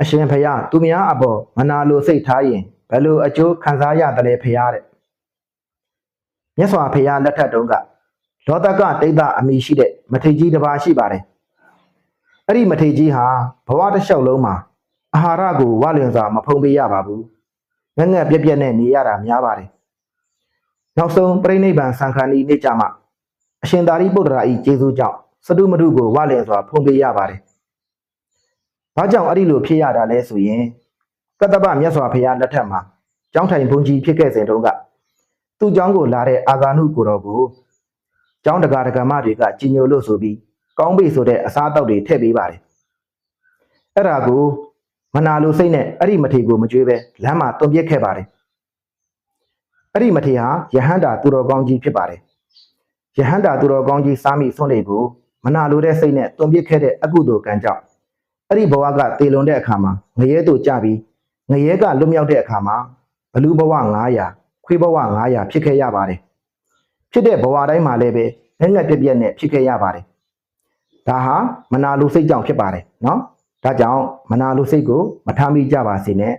အရှင်ဖရာသူများအပေါ်မနာလိုစိတ်ထားရင်ဘယ်လိုအကျိုးခံစားရတယ်လဲဖရာတဲ့မြတ်စွာဘုရားလက်ထက်တုန်းကလောတကတိတ်တအမိရှိတဲ့မထေကြီးတစ်ပါးရှိပါတယ်အဲ့ဒီမထေကြီးဟာဘဝတစ်လျှောက်လုံးမှာအာဟာရကိုဝလင်စွာမဖုံးပေးရပါဘူးငက်ငက်ပြက်ပြက်နဲ့နေရတာများပါတယ်နောက်ဆုံးပြိဋိဘံစံခါနီနေ့ကြမှာအရှင်သာရိပုတ္တရာဤကျေးဇူးကြောင့်စတုမတုကိုဝလင်စွာဖုံးပေးရပါတယ် ဘာကြောင့်အဲ့ဒီလိုဖြစ်ရတာလဲဆိုရင်ကတ္တပမြတ်စွာဘုရားလက်ထက်မှာကျောင်းထိုင်ဘုန်းကြီးဖြစ်ခဲ့စဉ်တုန်းကသူ့ကျောင်းကိုလာတဲ့အာဂါနုကိုတော်ကိုကျောင်းတကာတကမတွေကကြီးညိုလို့ဆိုပြီးကောင်းပြီဆိုတဲ့အစားအသောက်တွေထည့်ပေးပါတယ်အဲ့ဒါကိုမနာလိုစိတ်နဲ့အဲ့ဒီမထေကိုမကြွေးပဲလမ်းမှာတွန်ပြစ်ခဲ့ပါတယ်အဲ့ဒီမထေဟာယဟန္တာသူတော်ကောင်းကြီးဖြစ်ပါတယ်ယဟန္တာသူတော်ကောင်းကြီးစားမိဆွန့်တွေကိုမနာလိုတဲ့စိတ်နဲ့တွန်ပြစ်ခဲ့တဲ့အကုသိုလ်ကံကြောင့် အဲ့ဒီဘဝကတေလွန်တဲ့အခါမှာငရဲတို့ကြပြီးငရဲကလွတ်မြောက်တဲ့အခါမှာဘလူဘဝ900ခွေးဘဝ900ဖြစ်ခဲ့ရပါတယ်ဖြစ်တဲ့ဘဝတိုင်းမှာလည်းပဲငက်ငက်ပြက်ပြက်နဲ့ဖြစ်ခဲ့ရပါတယ်ဒါဟာမနာလိုစိတ်ကြောင့်ဖြစ်ပါတယ်နော်ဒါကြောင့်မနာလိုစိတ်ကိုမထားမိကြပါစေနဲ့